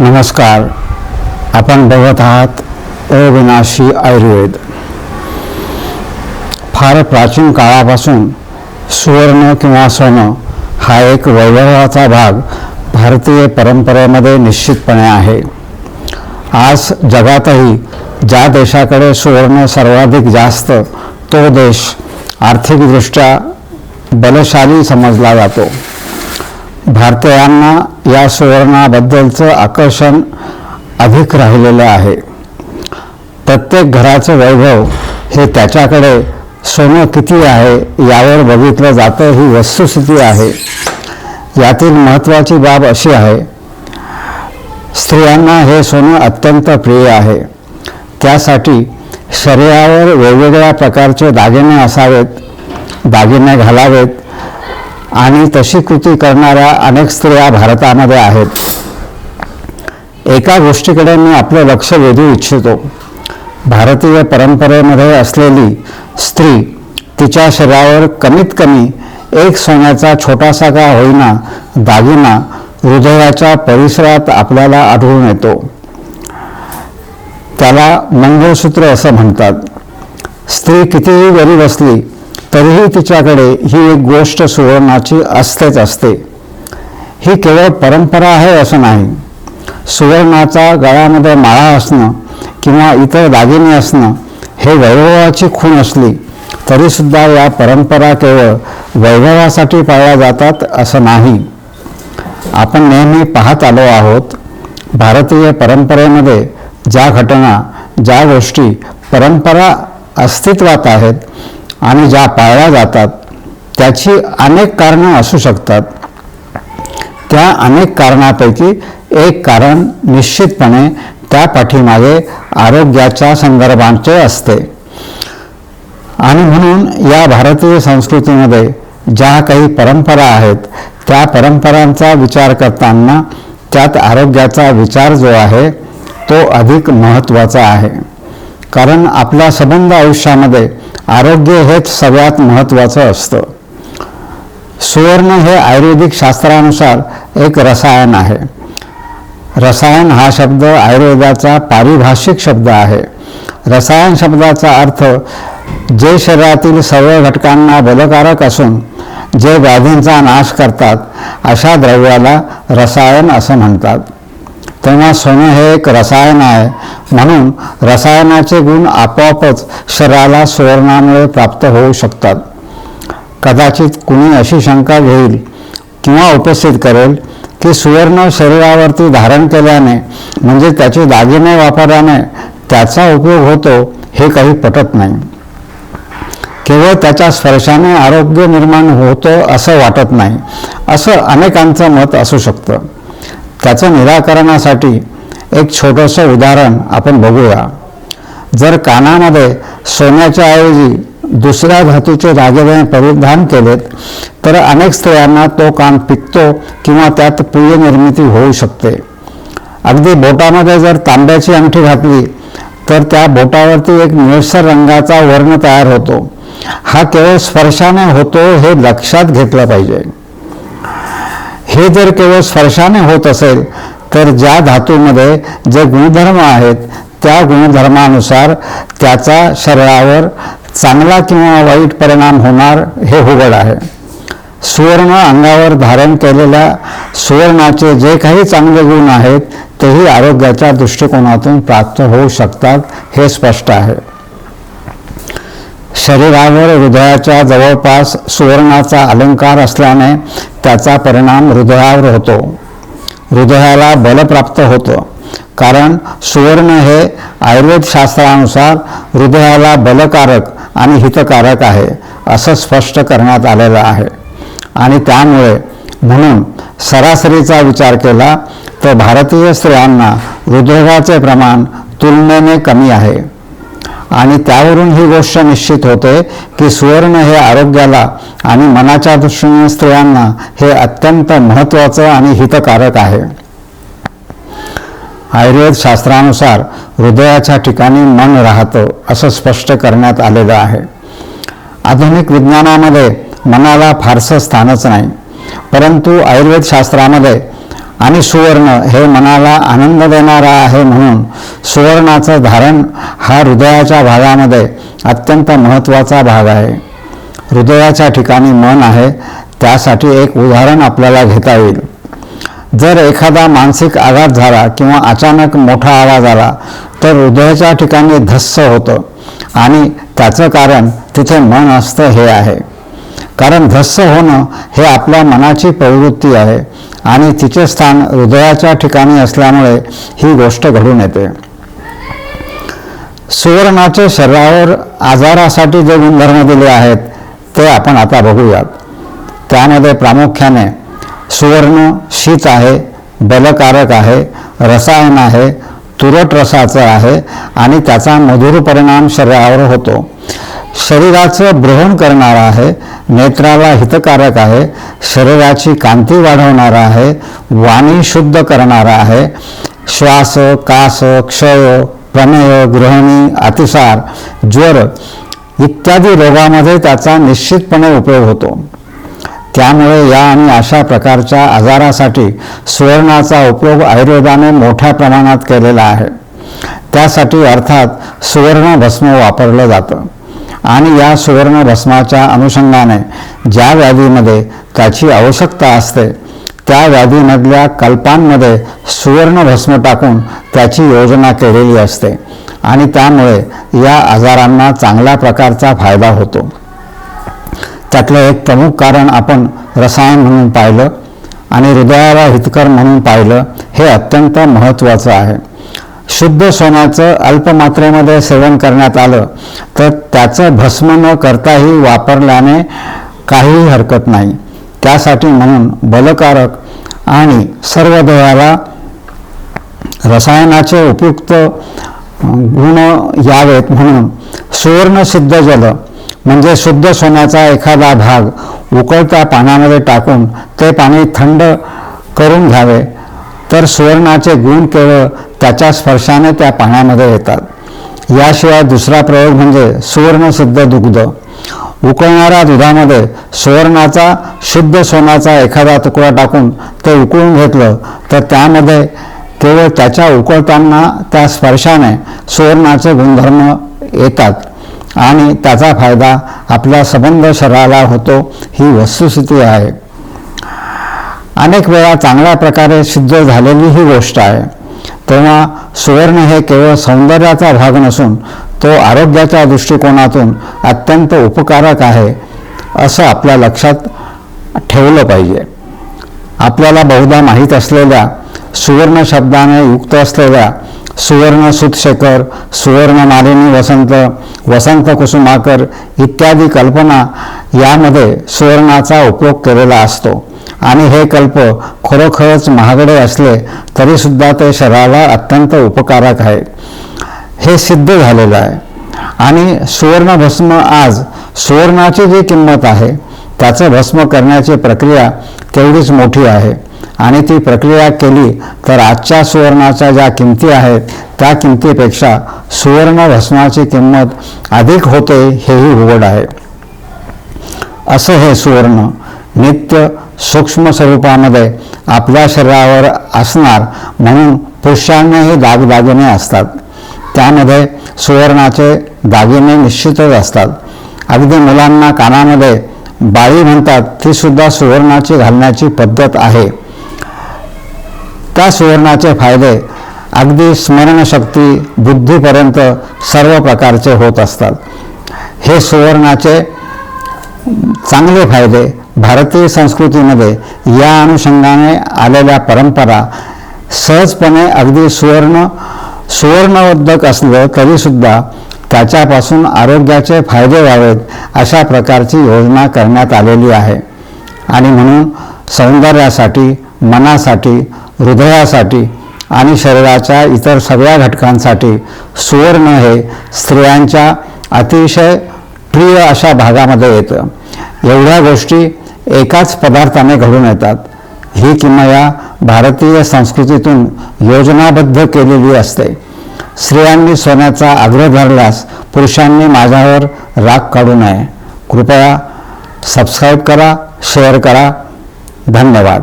नमस्कार. आपण बघत आहात अविनाशी आयुर्वेद. फार प्राचीन काळापासून सुवर्ण किंवा सोनं हा एक वैभवाचा भाग भारतीय परंपरेमध्ये निश्चितपणे आहे. आज जगातही ज्या देशाकडे सुवर्ण सर्वाधिक जास्त तो देश आर्थिकदृष्ट्या बलशाली समजला जातो. भारतीयांना या सुवर्णाबद्दलचं आकर्षण अधिक राहिलेलं आहे. प्रत्येक घराचं वैभव हे त्याच्याकडे सोनं किती आहे यावर बघितलं जातं ही वस्तुस्थिती आहे. यातील महत्त्वाची बाब अशी आहे स्त्रियांना हे सोनं अत्यंत प्रिय आहे. त्यासाठी शरीरावर वेगवेगळ्या प्रकारचे दागिने असावेत दागिने घालावेत आणि तशी कृती करणाऱ्या अनेक स्त्रिया भारतामध्ये आहेत. एका गोष्टीकडे मी आपलं लक्ष वेधू इच्छितो. भारतीय परंपरेमध्ये असलेली स्त्री तिच्या शरीरावर कमीत कमी एक सोन्याचा छोटासा का होईना दागिना हृदयाच्या परिसरात आपल्याला आढळून येतो. त्याला मंगळसूत्र असं म्हणतात. स्त्री कितीही गरीब असली तरीही तिच्याकडे ही एक गोष्ट सुवर्णाची असतेच असते. ही केवळ परंपरा आहे असं नाही. सुवर्णाचा गळ्यामध्ये माळा असणं किंवा इतर दागिने असणं हे वैभवाची खूण असली तरीसुद्धा या परंपरा केवळ वैभवासाठी पाळल्या जातात असं नाही. आपण नेहमी पाहत आलो आहोत भारतीय परंपरेमध्ये ज्या घटना ज्या गोष्टी परंपरा अस्तित्वात आहेत आणि ज्या पाळल्या जातात त्याची अनेक कारणं असू शकतात. त्या अनेक कारणापैकी एक कारण निश्चितपणे त्या पाठीमागे आरोग्याच्या संदर्भांचे असते. आणि म्हणून या भारतीय संस्कृतीमध्ये ज्या काही परंपरा आहेत त्या परंपरांचा विचार करताना त्यात आरोग्याचा विचार जो आहे तो अधिक महत्त्वाचा आहे. कारण आपला संबंध आयुष्यामध्ये आरोग्य हेच सगळ्यात महत्त्वाचं असतं. सुवर्ण हे आयुर्वेदिक शास्त्रानुसार एक रसायन आहे. रसायन हा शब्द आयुर्वेदाचा पारिभाषिक शब्द आहे. रसायन शब्दाचा अर्थ जे शरीरातील सर्व घटकांना बलकारक असून जे व्याधींचा नाश करतात अशा द्रव्याला रसायन असं म्हणतात. तेव्हा सोनं हे एक रसायन आहे. म्हणून रसायनाचे गुण आपोआपच शरीराला सुवर्णामुळे प्राप्त होऊ शकतात. कदाचित कुणी अशी शंका घेईल किंवा उपस्थित करेल की सुवर्ण शरीरावरती धारण केल्याने म्हणजे त्याचे दागिने वापरल्याने त्याचा उपयोग होतो हे काही पटत नाही. केवळ त्याच्या स्पर्शाने आरोग्य निर्माण होतं असं वाटत नाही. असं अनेकांचं मत असू शकतं. त्याचं निराकरणासाठी एक छोटंसं उदाहरण आपण बघूया. जर कानामध्ये सोन्याच्या ऐवजी दुसऱ्या धातूचे दागिने परिधान केलेत तर अनेक स्त्रियांना तो कान पिकतो किंवा त्यात प्रिय निर्मिती होऊ शकते. अगदी बोटामध्ये जर तांब्याची अंगठी घातली तर त्या बोटावरती एक निळसर रंगाचा वर्ण तयार होतो. हा केवळ स्पर्शाने होतो हे लक्षात घेतलं पाहिजे. हे जर केवळ स्पर्शाने होत असेल तर ज्या धातूमध्ये जे गुणधर्म आहेत त्या गुणधर्मानुसार त्याचा शरीरावर चांगला किंवा वाईट परिणाम होणार हे उघड आहे. सुवर्ण अंगावर धारण केलेल्या सुवर्णाचे जे काही चांगले गुण आहेत तेही आरोग्याच्या दृष्टिकोनातून प्राप्त होऊ शकतात हे स्पष्ट आहे. शरीरावर हृदयाच्या जवळपास सुवर्णाचा अलंकार असल्याने त्याचा परिणाम हृदयावर होतो. हृदयाला बल प्राप्त होतं. कारण सुवर्ण हे आयुर्वेद शास्त्रानुसार हृदयाला बलकारक आणि हितकारक आहे असं स्पष्ट करण्यात आलेलं आहे. आणि त्यामुळे म्हणून सरासरीचा विचार केला तर भारतीय स्त्रियांना हृदयाचे प्रमाण तुलनेने कमी आहे. आणि त्यावरून ही गोष्ट निश्चित होते की सुवर्ण हे आरोग्याला आणि मनाच्या दृष्टीने स्त्रियांना हे अत्यंत महत्त्वाचं आणि हितकारक आहे. आयुर्वेद शास्त्रानुसार हृदयाच्या ठिकाणी मन राहतं असं स्पष्ट करण्यात आलेलं आहे. आधुनिक विज्ञानामध्ये मनाला फारसं स्थानच नाही परंतु आयुर्वेद शास्त्रामध्ये आणि सुवर्ण हे मनाला आनंद देणारा आहे म्हणून सुवर्णाचं धारण हा हृदयाच्या भागामध्ये अत्यंत महत्त्वाचा भाग आहे. हृदयाच्या ठिकाणी मन आहे त्यासाठी एक उदाहरण आपल्याला घेता येईल. जर एखादा मानसिक आघात झाला किंवा अचानक मोठा आवाज आला तर हृदयाच्या ठिकाणी धस्स होतं आणि त्याचं कारण तिथे मन असतं हे आहे. कारण धस्स होणं हे आपल्या मनाची प्रवृत्ती आहे आणि तिचे स्थान हृदयाच्या ठिकाणी असल्यामुळे ही गोष्ट घडून येते. सुवर्णाचे शरीरावर आजारासाठी जे गुणधर्म दिले आहेत ते आपण आता बघूयात. त्यामध्ये प्रामुख्याने सुवर्ण शीत आहे बलकारक आहे रसायन आहे तुरट रसाचं आहे आणि त्याचा मधुर परिणाम शरीरावर होतो. शरीराचं ब्रहण करणारा आहे नेत्राला हितकारक आहे शरीराची कांती वाढवणारा आहे वाणी शुद्ध करणारा आहे श्वास कास क्षय प्रमेय गृहिणी अतिसार ज्वर इत्यादी रोगामध्ये त्याचा निश्चितपणे उपयोग होतो. त्यामुळे या आणि अशा प्रकारच्या आजारासाठी सुवर्णाचा उपयोग आयुर्वेदाने मोठ्या प्रमाणात केलेला आहे. त्यासाठी अर्थात सुवर्ण भस्म वापरलं जातं. आणि या सुवर्ण भस्माच्या अनुषंगाने ज्या व्याधीमध्ये त्याची आवश्यकता असते त्या व्याधीमधल्या कल्पांमध्ये सुवर्ण भस्म टाकून त्याची योजना केलेली असते आणि त्यामुळे या आजारांना चांगल्या प्रकारचा फायदा होतो. त्यातलं एक प्रमुख कारण आपण रसायन म्हणून पाहिलं आणि हृदयाला हितकर म्हणून पाहिलं हे अत्यंत महत्त्वाचं आहे. शुद्ध सोन्याचं अल्पमात्रेमध्ये सेवन करण्यात आलं तर त्याचं भस्म न करताही वापरल्याने काहीही हरकत नाही. त्यासाठी म्हणून बलकारक आणि सर्व देहाला रसायनाचे उपयुक्त गुण यावेत म्हणून सुवर्ण सिद्ध जल म्हणजे शुद्ध सोन्याचा एखादा भाग उकळत्या पाण्यामध्ये टाकून ते पाणी थंड करून घ्यावे. तर सुवर्णाचे गुण केवळ त्याच्या स्पर्शाने त्या पाण्यामध्ये येतात. याशिवाय दुसरा प्रयोग म्हणजे सुवर्णसिद्ध दुग्ध. उकळणाऱ्या दुधामध्ये सुवर्णाचा शुद्ध सोन्याचा एखादा तुकडा टाकून ते उकळून घेतलं तर त्यामध्ये केवळ त्याच्या उकळताना त्या स्पर्शाने सुवर्णाचे गुणधर्म येतात आणि त्याचा फायदा आपल्या संबंध शरीराला होतो ही वस्तुस्थिती आहे. अनेक वेळा चांगल्या प्रकारे सिद्ध झालेली ही गोष्ट आहे. तेव्हा सुवर्ण हे केवळ सौंदर्याचा भाग नसून तो आरोग्याच्या दृष्टिकोनातून अत्यंत उपकारक आहे असं आपल्या लक्षात ठेवलं पाहिजे. आपल्याला बहुधा माहीत असलेल्या सुवर्ण शब्दाने युक्त असलेल्या सुवर्ण सुतशेखर सुवर्ण मालिनी वसंत वसंत कुसुमाकर इत्यादी कल्पना यामध्ये सुवर्णाचा उपयोग केलेला असतो. आणि हे कल्प खरोखरच महागडे असले तरीसुद्धा ते शरीराला अत्यंत उपकारक आहे. हे सिद्ध झालेलं आहे. आणि सुवर्ण भस्म आज सुवर्णाची जी किंमत आहे त्याचं भस्म करण्याची प्रक्रिया तेवढीच मोठी आहे. आणि ती प्रक्रिया केली तर आजच्या सुवर्णाच्या ज्या किमती आहेत त्या किमतीपेक्षा सुवर्ण भस्माची किंमत अधिक होते हेही उघड आहे. असं हे सुवर्ण. नित्य सूक्ष्म स्वरूपामध्ये आपल्या शरीरावर असणार म्हणून पुरुषांनाही दागदागिने असतात. त्यामध्ये सुवर्णाचे दागिने निश्चितच असतात. अगदी मुलांना कानामध्ये बाळी म्हणतात ती सुद्धा सुवर्णाची घालण्याची पद्धत आहे. त्या सुवर्णाचे फायदे अगदी स्मरणशक्ती बुद्धीपर्यंत सर्व प्रकारचे होत असतात. हे सुवर्णाचे चांगले फायदे भारतीय संस्कृतीमध्ये या अनुषंगाने आलेल्या परंपरा सहजपणे अगदी सुवर्ण सुवर्णवर्धक असलं तरीसुद्धा त्याच्यापासून आरोग्याचे फायदे व्हावेत अशा प्रकारची योजना करण्यात आलेली आहे. आणि म्हणून सौंदर्यासाठी मनासाठी हृदयासाठी आणि शरीराच्या इतर सगळ्या घटकांसाठी सुवर्ण हे स्त्रियांच्या अतिशय प्रिय अशा भागामध्ये येतं. एवढ्या गोष्टी एकाच पदार्थाने घडून येतात. ही किमया भारतीय संस्कृतीतून योजनाबद्ध केलेली असते. स्त्रियांनी सोन्याचा आग्रह धरल्यास पुरुषांनी माझ्यावर राग काढू नये. कृपया सबस्क्राईब करा शेअर करा. धन्यवाद.